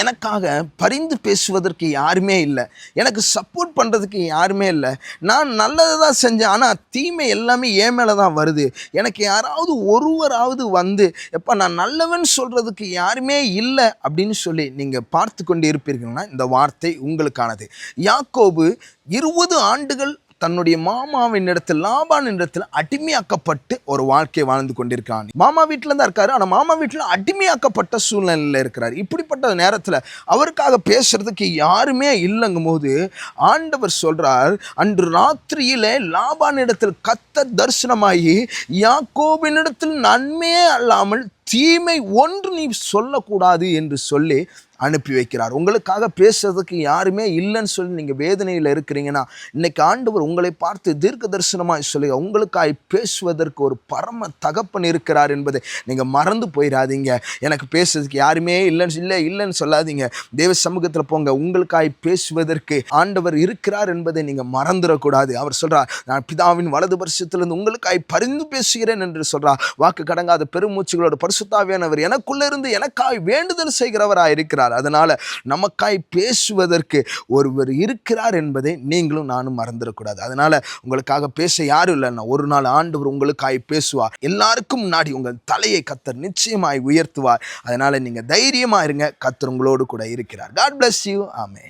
எனக்காக பரிந்து பேசுவதற்கு யாருமே இல்லை. எனக்கு சப்போர்ட் பண்ணுறதுக்கு யாருமே இல்லை. நான் நல்லதை தான் செஞ்சேன். ஆனால் தீமை எல்லாமே ஏன் மேலே தான் வருது. எனக்கு யாராவது ஒருவராவது வந்து எப்போ நான் நல்லவன் சொல்கிறதுக்கு யாருமே இல்லை அப்படின்னு சொல்லி நீங்கள் பார்த்து கொண்டு இருப்பீர்கள்னா இந்த வார்த்தை உங்களுக்கானது. யாக்கோபு இருபது ஆண்டுகள் தன்னுடைய மாமாவின் இடத்தில் லாபான் இடத்துல அடிமையாக்கப்பட்டு ஒரு வாழ்க்கையை வாழ்ந்து கொண்டிருக்கான் மாமா வீட்டில் தான் இருக்காரு ஆனால் மாமா வீட்டில் அடிமையாக்கப்பட்ட சூழ்நிலையில் இருக்கிறார். இப்படிப்பட்ட நேரத்தில் அவருக்காக பேசுறதுக்கு யாருமே இல்லைங்கும் போது ஆண்டவர் சொல்றார் அன்று ராத்திரியிலே லாபான் இடத்தில் கத்த தரிசனமாகி யாக்கோபினிடத்தில் நன்மையே அல்லாமல் தீமை ஒன்று நீ சொல்லக்கூடாது என்று சொல்லி அனுப்பி வைக்கிறார். உங்களுக்காக பேசுறதுக்கு யாருமே இல்லைன்னு சொல்லி நீங்கள் வேதனையில் இருக்கிறீங்கன்னா இன்னைக்கு ஆண்டவர் உங்களை பார்த்து தீர்க்க தரிசனமாக சொல்லி உங்களுக்காய் பேசுவதற்கு ஒரு பரம தகப்பன் இருக்கிறார் என்பதை நீங்கள் மறந்து போயிடாதீங்க. எனக்கு பேசுறதுக்கு யாருமே இல்லைன்னு இல்லை இல்லைன்னு சொல்லாதீங்க. தேவ சமூகத்தில் போங்க. உங்களுக்காய் பேசுவதற்கு ஆண்டவர் இருக்கிறார் என்பதை நீங்கள் மறந்துடக்கூடாது. அவர் சொல்கிறார் நான் பிதாவின் வலது பரிசத்திலிருந்து உங்களுக்காய் பரிந்து பேசுகிறேன் என்று சொல்கிறார் வாக்கு கடங்காத பெருமூச்சுகளோட பரிசுத்தாவியானவர் எனக்குள்ளே இருந்து எனக்காய் வேண்டுதல் செய்கிறவராக இருக்கிறார். அதனால நமக்காய் பேசுவதற்கு ஒருவர் இருக்கிறார் என்பதை நீங்களும் நானும் மறந்துடக்கூடாது. அதனால உங்களுக்காக பேச யாரும் இல்லைன்னா ஒரு நாள் ஆண்டவர் உங்களுக்காய் பேசுவார். எல்லாருக்கும் முன்னாடி உங்கள் தலையை கத்தர் நிச்சயமாய் உயர்த்துவார். அதனால நீங்க தைரியமா இருங்க. கத்தர் உங்களோடு கூட இருக்கிறார். காட் பிளஸ் யூ ஆமே